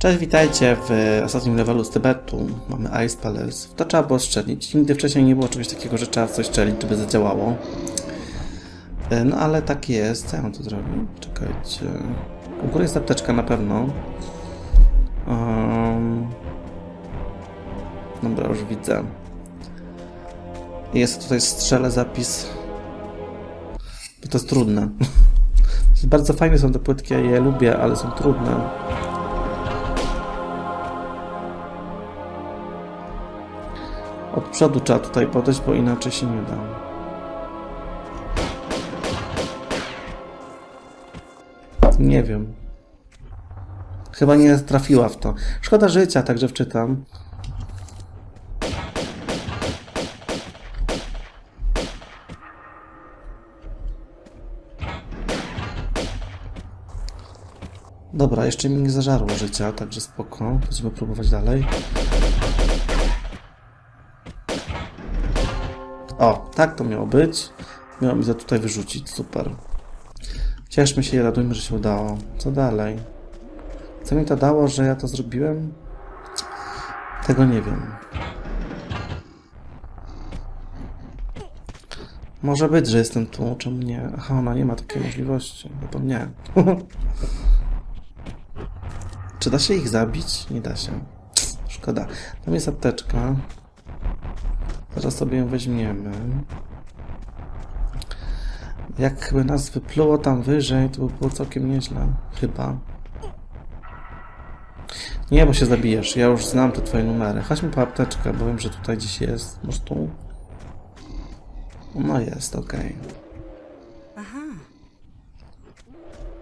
Cześć, witajcie w ostatnim levelu z Tybetu. Mamy Ice Palace. To trzeba było strzelić. Nigdy wcześniej nie było czegoś takiego, że trzeba coś strzelić, żeby zadziałało. E, No ale tak jest. Co ja mam tu zrobić? Czekajcie. U góry jest apteczka na pewno. Um... Dobra, już widzę. Jest tutaj strzelę zapis. Bo to jest trudne. Bardzo fajne są te płytki, ja je lubię, ale są trudne. Przodu trzeba tutaj podejść, bo inaczej się nie da. Nie wiem. Chyba nie trafiła w to. Szkoda życia, także wczytam. Dobra, jeszcze mi nie zażarło życia, także spoko. Będziemy próbować dalej. O, tak to miało być. Miało mi za tutaj wyrzucić, super. Cieszmy się i radujmy, że się udało. Co dalej? Co mi to dało, że ja to zrobiłem? Tego nie wiem. Może być, że jestem tu, czemu nie? Aha, ona nie ma takiej możliwości. Zapomniałem. Czy da się ich zabić? Nie da się. Szkoda. Tam jest apteczka. Zaraz sobie ją weźmiemy. Jakby nas wypluło tam wyżej, to by było całkiem nieźle. Chyba. Nie, bo się zabijesz. Ja już znam te twoje numery. Chodźmy po apteczkę, bo wiem, że tutaj gdzieś jest. Może tu? No jest, okej. Aha,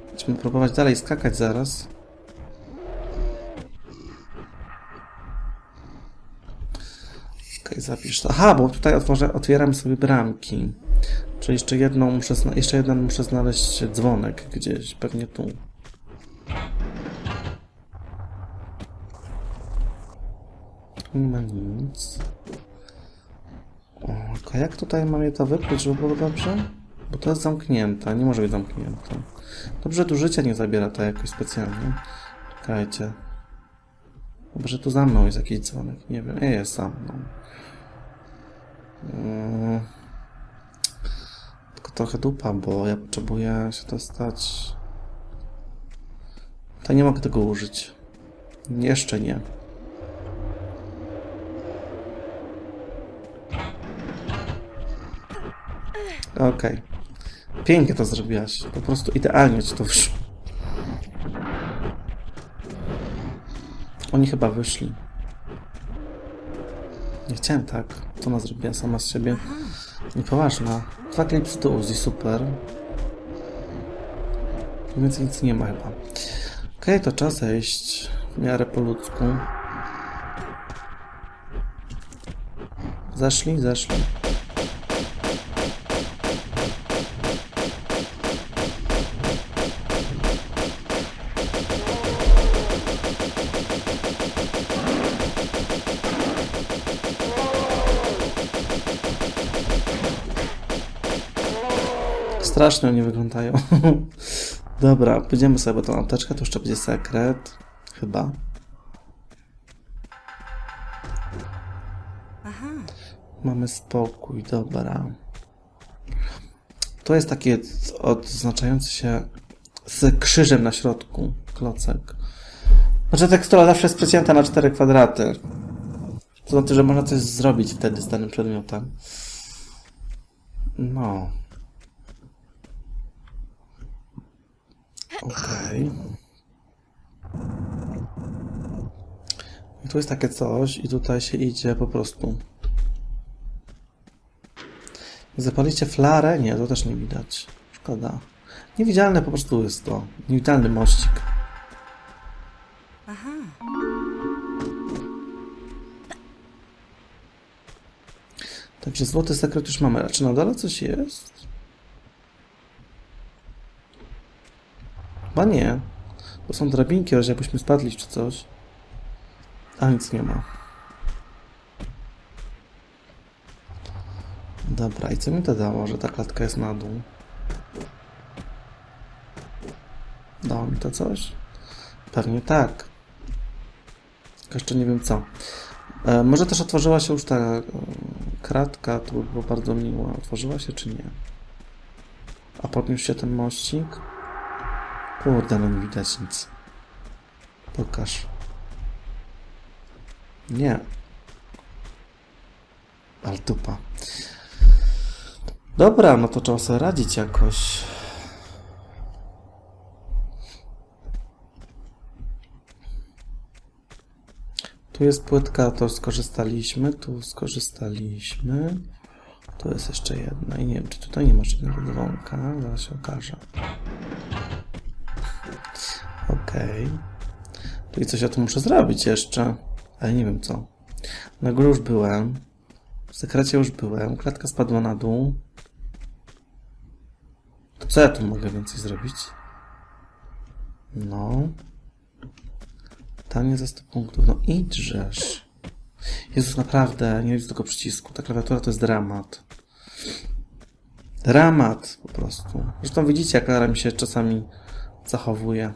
Będziemy próbować dalej skakać zaraz. Okej, zapisz to. Aha, bo tutaj otworzę, otwieram sobie bramki. Czyli jeszcze jedną muszę, jeszcze jeden muszę znaleźć dzwonek gdzieś, pewnie tu. Tu nie ma nic. O, a jak tutaj mam je to wypluć, żeby było dobrze? Bo to jest zamknięte, nie może być zamknięte. Dobrze, tu życia nie zabiera to jakoś specjalnie. Czekajcie. Dobrze, tu za mną jest jakiś dzwonek. Nie wiem, nie jest za mną. Mm. Tylko trochę dupa, bo ja potrzebuję się dostać. To nie mogę tego użyć. Jeszcze nie. Okej. Pięknie to zrobiłaś. Po prostu idealnie ci to wyszło. Oni chyba wyszli. Nie chciałem tak. Co ona zrobiła sama z siebie? Niepoważna. Dwa klipsy do Uzi, super. Tu Więcej nic nie ma chyba. Okej, to czas zejść w miarę po ludzku. Zeszli? Zeszli. Strasznie oni wyglądają. Dobra, pójdziemy sobie, bo tą apteczkę to jeszcze będzie sekret. Chyba. aha. Mamy spokój, dobra. To jest takie odznaczający się z krzyżem na środku klocek. Znaczy tekstura zawsze jest przecięta na cztery kwadraty. To znaczy, że można coś zrobić wtedy z danym przedmiotem. No. Okej. I tu jest takie coś i tutaj się idzie po prostu. Zapaliście flarę? Nie, to też nie widać. Szkoda. Niewidzialne po prostu jest to. Niewidzialny mościk. Aha. Także złoty sekret już mamy. A czy na dole coś jest? Chyba nie. To są drabinki, ale jakbyśmy spadli czy coś. A nic nie ma. Dobra, i co mi to dało, że ta klatka jest na dół? Dało mi to coś? Pewnie tak. Jeszcze nie wiem co. E, może też otworzyła się już ta e, kratka, to by było bardzo miło. Otworzyła się czy nie? A podniósł się ten mościk? Kurde, no nie widać nic. Pokaż. Nie. Ale dupa. Dobra, no to trzeba sobie radzić jakoś. Tu jest płytka, to skorzystaliśmy, tu skorzystaliśmy. Tu jest jeszcze jedna i nie wiem, czy tutaj nie ma żadnego dzwonka, zaraz się okaże. Okej. Tu i coś ja tu muszę zrobić jeszcze, ale nie wiem co. Na górze już byłem, w sekrecie już byłem, klatka spadła na dół. To co ja tu mogę więcej zrobić? No. Tanie za 100 punktów. No idźżesz. Jezus, naprawdę, nie widzę tego przycisku. Ta klawiatura to jest dramat. Dramat po prostu. Zresztą widzicie, jak Lara mi się czasami zachowuje.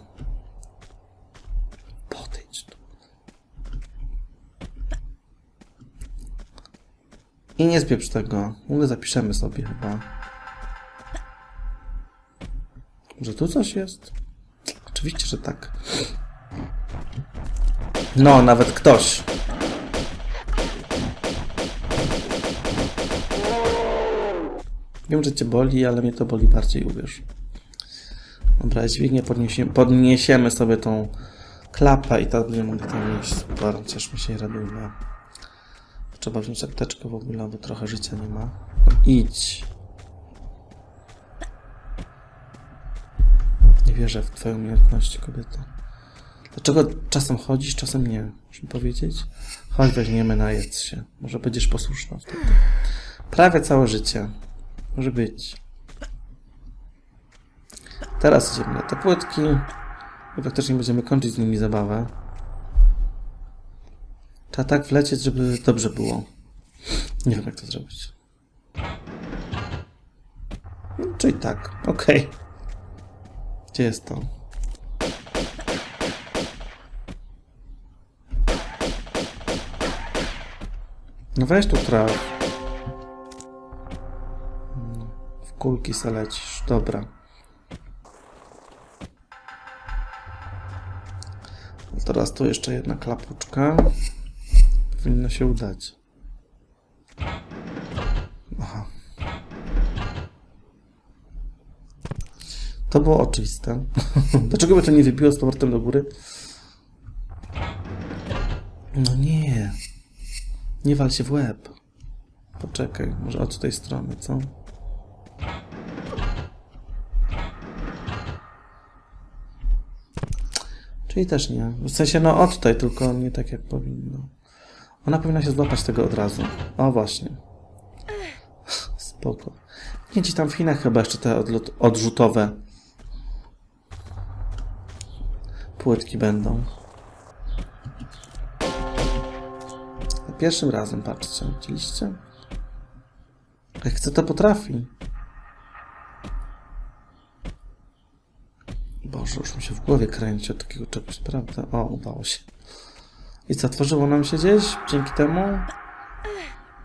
Podejdź tu. I nie zbieprz tego. W ogóle zapiszemy sobie chyba. Może tu coś jest? Oczywiście, że tak. No, nawet ktoś. Wiem, że cię boli, ale mnie to boli bardziej, uwierz. Dobra, dźwignię podniesiemy, podniesiemy sobie tą klapę i tak będziemy mogli tam iść. Super, cieszmy się i radujmy. Trzeba wziąć apteczkę w ogóle, bo trochę życia nie ma. Idź. Nie wierzę w twoje umiejętności, kobieto. Dlaczego czasem chodzisz, czasem nie? Muszę powiedzieć? Chodź, weźmiemy, najedz się. Może będziesz posłuszna wtedy. Prawie całe życie. Może być. Teraz idziemy na te płytki i faktycznie będziemy kończyć z nimi zabawę. Trzeba tak wlecieć, żeby dobrze było. Nie wiem, jak to zrobić. No, Czyli tak, okej. Gdzie jest to? No weź tu traf. W kulki se lecisz. Dobra. Teraz tu jeszcze jedna klapuczka. Powinno się udać. Aha. To było oczywiste. Dlaczego by to nie wybiło z powrotem do góry? No nie. Nie wal się w łeb. Poczekaj, może od tej strony, co? Czyli też nie. W sensie, no od tutaj, tylko nie tak jak powinno. Ona powinna się złapać tego od razu. O, właśnie. Spoko. Nie ci tam w Chinach chyba jeszcze te odlot, odrzutowe płytki będą. Za pierwszym razem, patrzcie, widzieliście? Jak chce, to potrafi. Boże, już mi się w głowie kręci od takiego czegoś, prawda? O, udało się. I co, otworzyło nam się gdzieś dzięki temu?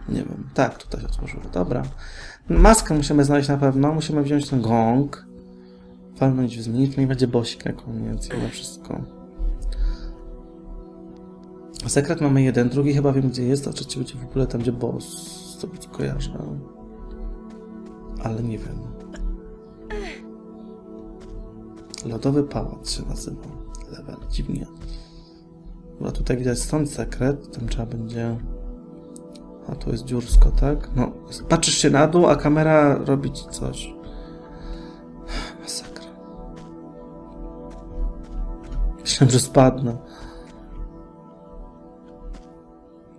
Nie wiem. Tak, tutaj się otworzyło. Dobra. Maskę musimy znaleźć na pewno. Musimy wziąć ten gong. Walnąć w znik, no i będzie bosik na koniec. I na wszystko. Sekret mamy jeden, drugi chyba wiem gdzie jest, a trzeci będzie w ogóle tam, gdzie boss. Tego co kojarzę. Ale nie wiem. Lodowy pałac się nazywa. Level, dziwnie. Dobra, tutaj widać stąd sekret, tam trzeba będzie... A tu jest dziursko, tak? No, patrzysz się na dół, a kamera robi ci coś. Masakra. Myślałem, że spadnę.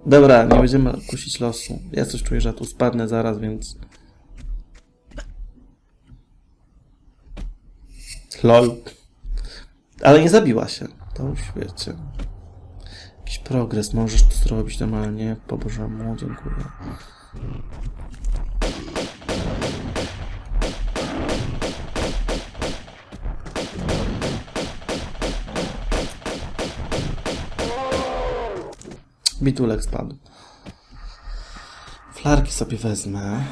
Dobra, nie będziemy kusić losu. Ja coś czuję, że tu spadnę zaraz, więc... Lol. Ale nie zabiła się. To już wiecie. Progres możesz tu zrobić normalnie. Po Bożemu, dziękuję. Bitulek spadł. Flarki sobie wezmę.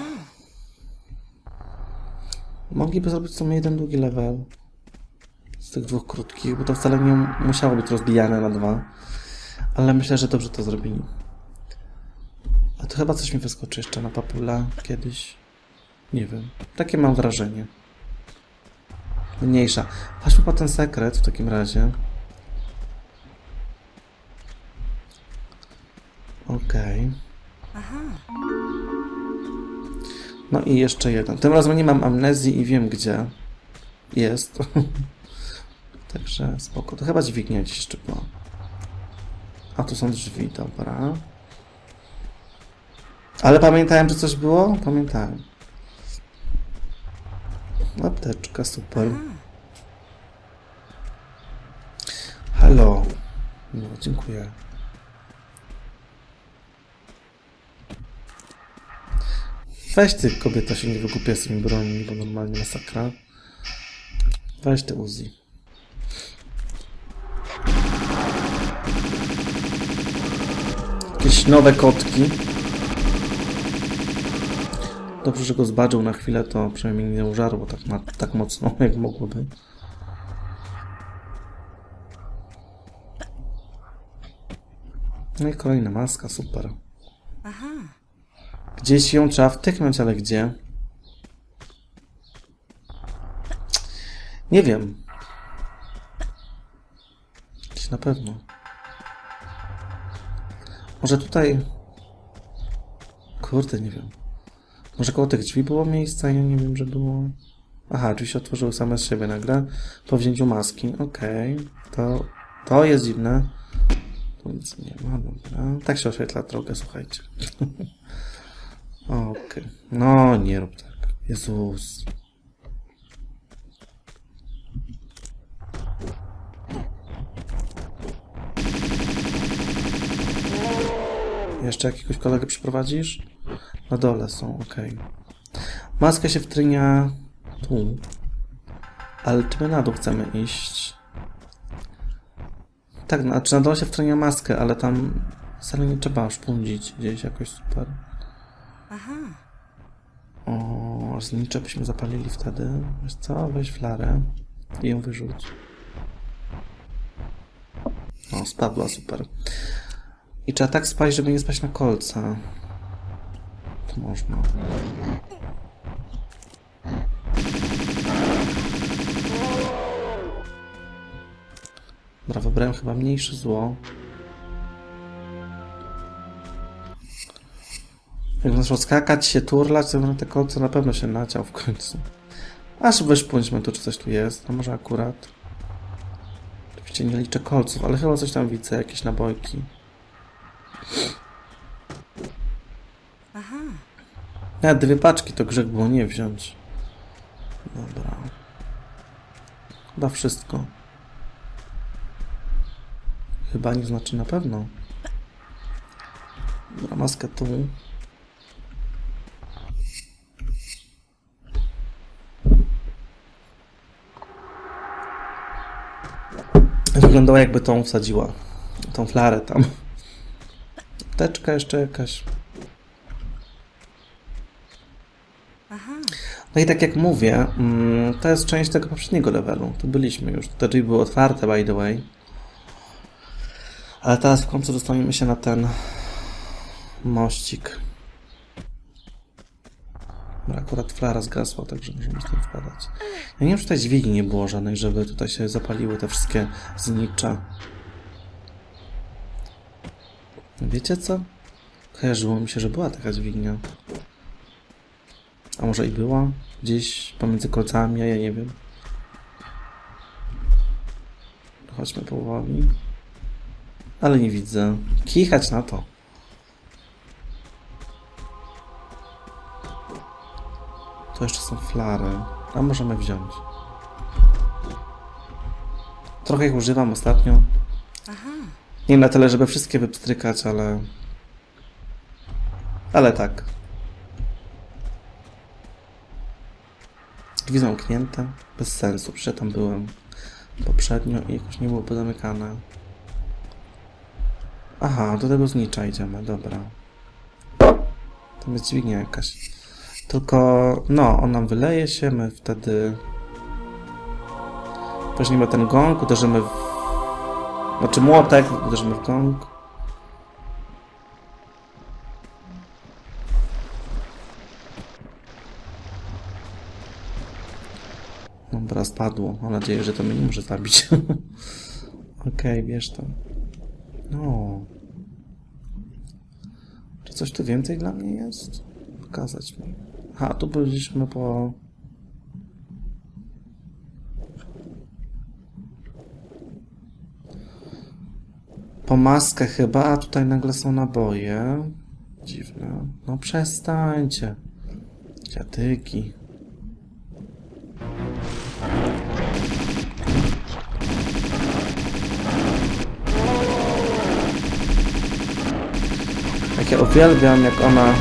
Mogliby zrobić w sumie jeden długi level. Z tych dwóch krótkich, bo to wcale nie musiało być rozbijane na dwa. Ale myślę, że dobrze to zrobili. A to chyba coś mi wyskoczy jeszcze na papula kiedyś. Nie wiem. Takie mam wrażenie. Mniejsza. Chodźmy po ten sekret w takim razie. Okej. Aha. No i jeszcze jeden. Tym razem nie mam amnezji i wiem gdzie jest. Także spoko. To chyba dźwignia gdzieś jeszcze była. A tu są drzwi, dobra. Ale pamiętałem, że coś było? Pamiętałem. Apteczka, super. Halo. No, dziękuję. Weź ty, kobieta, się nie wygłupia z tymi broni, bo normalnie masakra. Weź te Uzi. Jakieś nowe kotki. Dobrze, że go zbadżył na chwilę, to przynajmniej nie użarło tak, na, tak mocno, jak mogłoby. No i kolejna maska, super. Aha. Gdzieś ją trzeba wtyknąć, ale gdzie? Nie wiem. Gdzieś na pewno. Może tutaj... Kurde, nie wiem. Może koło tych drzwi było miejsca? Ja nie wiem, że było... Aha, drzwi się otworzyły same z siebie na grę. Po wzięciu maski. Okej. To... To jest dziwne. Tu nic nie ma, dobra. Tak się oświetla drogę, słuchajcie. Okej. No, nie rób tak. Jezus. Jeszcze jakiegoś kolegę przyprowadzisz? Na dole są, okej. Maska się wtrynia tu. Ale czy my na dół chcemy iść? Tak, znaczy na dole się wtrynia maskę, ale tam wcale nie trzeba szpundzić gdzieś jakoś super. Aha. O, znicze byśmy zapalili wtedy. Wiesz co? Weź flarę i ją wyrzuć. O, spadła, super. I trzeba tak spać, żeby nie spać na kolca. To można. Dobra, wybrałem chyba mniejsze zło. Jak zaczął skakać, się turlać, to na te kolce na pewno się naciął w końcu. Aż wyszpąćmy tu, czy coś tu jest. A może akurat. Oczywiście nie liczę kolców, ale chyba coś tam widzę, jakieś nabojki. Aha. Nawet dwie paczki to grzech było nie wziąć. Dobra. Chyba wszystko. Chyba nie znaczy na pewno. Dobra, maskę tu. Wyglądała jakby tą wsadziła. Tą flarę tam. Teczka jeszcze jakaś. No i tak jak mówię, mm, to jest część tego poprzedniego levelu. Tu byliśmy już. Te drzwi były otwarte, by the way. Ale teraz w końcu dostaniemy się na ten mościk. Dobra, akurat flara zgasła, także możemy stąd wpadać. Ja nie wiem, czy tutaj dźwigni nie było żadnych, żeby tutaj się zapaliły te wszystkie znicze. Wiecie co? Kojarzyło mi się, że była taka dźwignia. A może i była? Gdzieś pomiędzy kolcami, a ja nie wiem. Chodźmy powoli. Ale nie widzę. Kichać na to. To jeszcze są flary. A możemy wziąć. Trochę ich używam ostatnio. Nie na tyle, żeby wszystkie wypstrykać, ale... Ale tak. Drzwi zamknięte. Bez sensu, przecież ja tam byłem poprzednio i jakoś nie byłoby zamykane. Aha, do tego znicza idziemy, dobra. Tam jest dźwignia jakaś. Tylko, no, on nam wyleje się, my wtedy... Weźmiemy ten gong, uderzymy w... Znaczy młotek, uderzymy w gong. Dobra, spadło. Mam nadzieję, że to mnie nie może zabić. Okej, bierz to. No. Czy coś tu więcej dla mnie jest? Pokazać mi. Aha, tu byliśmy po... Maskę chyba, a tutaj nagle są naboje. Dziwne. No przestańcie. Dziadyki. Jak ja uwielbiam, jak ona...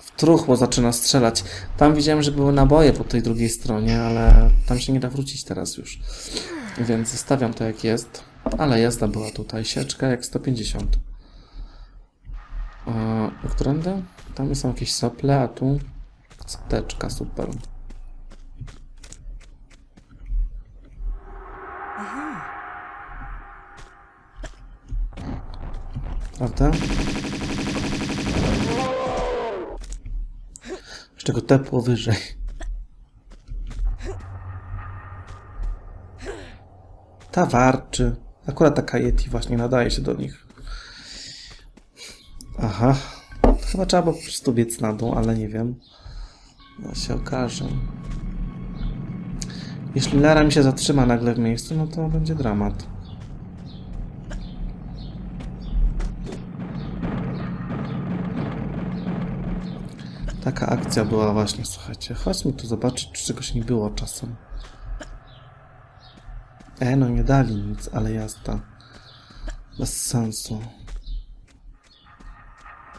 W truchło zaczyna strzelać. Tam widziałem, że były naboje po tej drugiej stronie, ale tam się nie da wrócić teraz już. Więc zostawiam to jak jest. Ale jazda była tutaj. Sieczka jak 150. Eee, którędy? Tam są jakieś sople, a tu... Steczka, super. Prawda? Jeszcze go tepło wyżej. Ta warczy. Akurat taka Yeti właśnie nadaje się do nich. Aha. Chyba trzeba po prostu biec na dół, ale nie wiem. No się okaże. Jeśli Lara mi się zatrzyma nagle w miejscu, no to będzie dramat. Taka akcja była właśnie, słuchajcie. Chodźmy tu zobaczyć, czy czegoś nie było czasem. E, no nie dali nic, ale jazda. Bez sensu.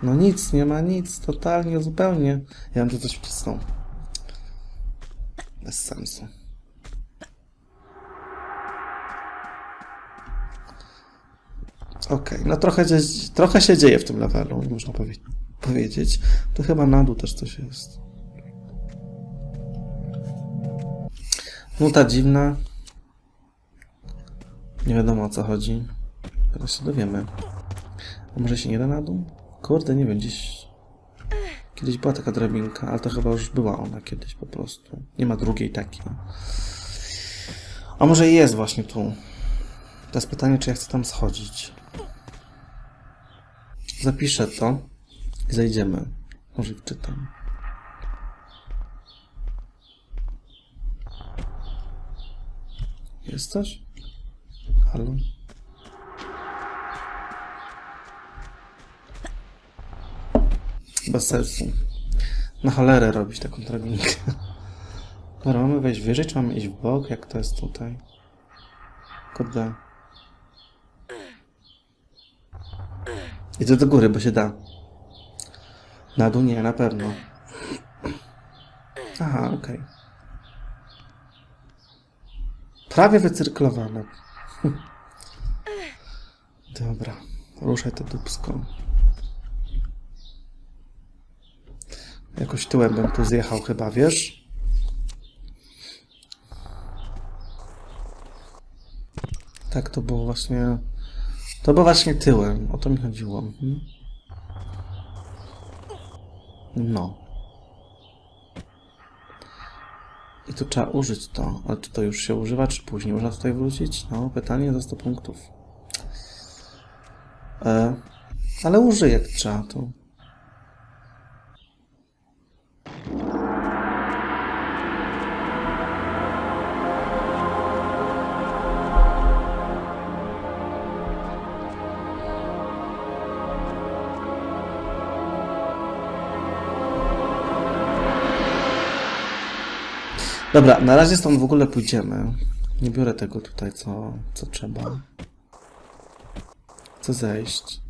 No nic, nie ma nic, totalnie, zupełnie. Ja bym tu coś wcisnął. Bez sensu. Okej, no trochę, trochę się dzieje w tym levelu, można powie powiedzieć. To chyba na dół też coś jest. Nuta dziwna. Nie wiadomo o co chodzi. Teraz się dowiemy. A może się nie da na dół? Kurde, nie wiem, gdzieś... Kiedyś była taka drabinka, ale to chyba już była ona kiedyś po prostu. Nie ma drugiej takiej. A może jest właśnie tu. Teraz pytanie, czy ja chcę tam schodzić. Zapiszę to i zejdziemy. Może wczytam. Jest coś? Halo? Bez sensu. Na cholerę robić taką drabinkę. Dobra, mamy wejść wyżej, czy mamy iść w bok? Jak to jest tutaj? Kurde. Idę do góry, bo się da. Na dół nie, na pewno. Aha, okej. Prawie wycyrklowane. Dobra, ruszaj to dupsko. Jakoś tyłem bym tu zjechał chyba, wiesz? Tak, to było właśnie... To było właśnie tyłem, o to mi chodziło. Mhm. No. I tu trzeba użyć to. Ale czy to już się używa, czy później można tutaj wrócić? No, pytanie za 100 punktów. E, ale użyję jak trzeba to. Dobra, na razie stąd w ogóle pójdziemy. Nie biorę tego tutaj, co, co trzeba. Chcę zejść.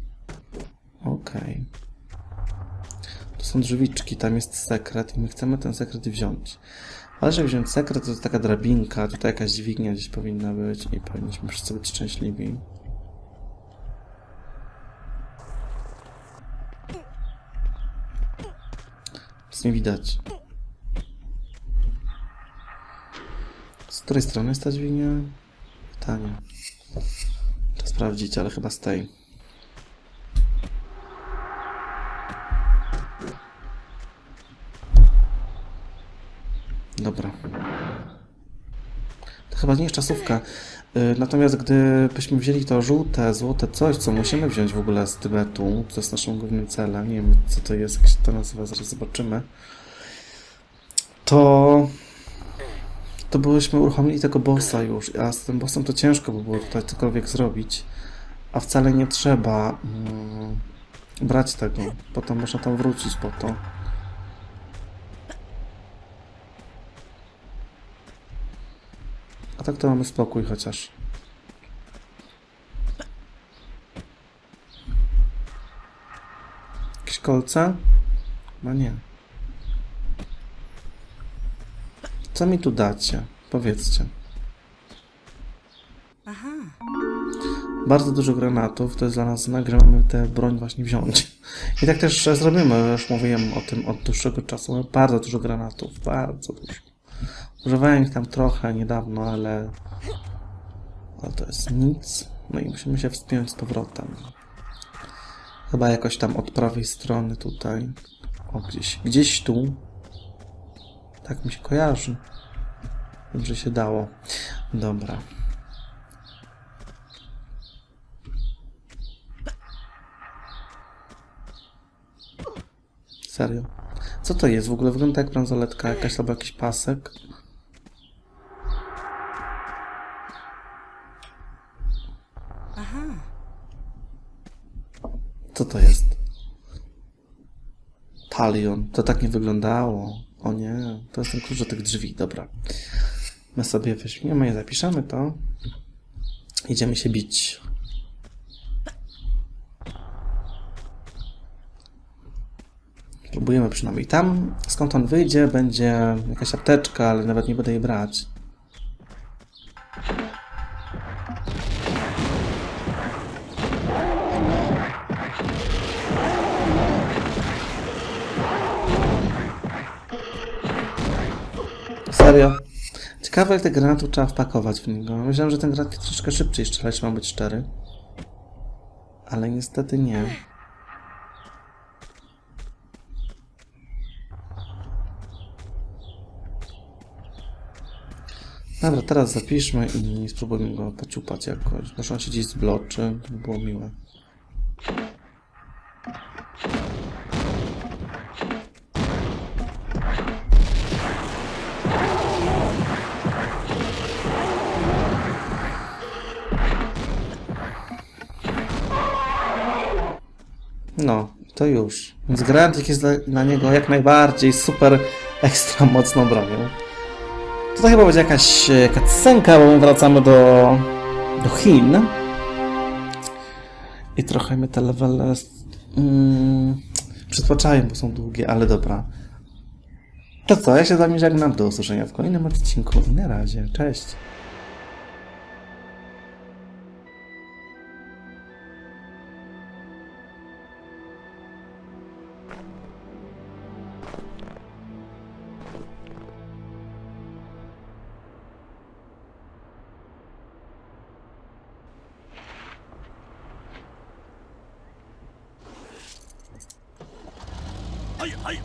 Okej. Tu są drzwiczki, tam jest sekret i my chcemy ten sekret wziąć. Ale żeby wziąć sekret, to taka drabinka, tutaj jakaś dźwignia gdzieś powinna być i powinniśmy wszyscy być szczęśliwi. Nic nie widać. Z której strony jest ta dźwignia? Pytanie. Trzeba sprawdzić, ale chyba z tej. Dobra. To chyba nie jest czasówka. Y, Natomiast gdybyśmy wzięli to żółte, złote coś, co musimy wziąć w ogóle z Tybetu, to jest naszym głównym celem, nie wiem co to jest, jak się to nazywa, zaraz zobaczymy, to to byśmy uruchomili tego bossa już, a z tym bossem to ciężko by było tutaj cokolwiek zrobić, a wcale nie trzeba mm, brać tego, potem można tam wrócić po to. A tak to mamy spokój chociaż. Jakieś kolce? No nie. Co mi tu dacie? Powiedzcie. Aha. Bardzo dużo granatów, to jest dla nas znak, że mamy tę broń właśnie wziąć. I tak też zrobimy, już mówiłem o tym od dłuższego czasu. Mamy bardzo dużo granatów, bardzo dużo. Używałem ich tam trochę niedawno, ale... Ale to jest nic. No i musimy się wspiąć z powrotem. Chyba jakoś tam od prawej strony tutaj. O, gdzieś, gdzieś tu. Tak mi się kojarzy. Dobrze się dało. Dobra. Serio. Co to jest? W ogóle wygląda jak bransoletka jakaś albo jakiś pasek. Aha. Co to jest? Talion. To tak nie wyglądało. O nie, to jest ten klucz do tych drzwi. Dobra. My sobie weźmiemy i zapiszemy to. Idziemy się bić. Próbujemy przynajmniej. Tam, skąd on wyjdzie, będzie jakaś apteczka, ale nawet nie będę jej brać. Serio? Ciekawe, jak te granatów trzeba wpakować w niego. Myślałem, że ten granat troszeczkę szybciej strzela, jeśli mam być szczery. Ale niestety nie. Dobra, teraz zapiszmy i spróbujmy go pociupać jakoś. Muszę on się gdzieś zbloczy, to by było miłe. No, to już. Więc granatnik jest dla, dla niego jak najbardziej super ekstra mocną bronią. Tutaj chyba będzie jakaś e, cutscenka, bo my wracamy do, do Chin. I trochę mnie te levele mm, przytłaczają, bo są długie, ale dobra. To co, ja się z wami żegnam, do usłyszenia w kolejnym odcinku i na razie, cześć. はいはい。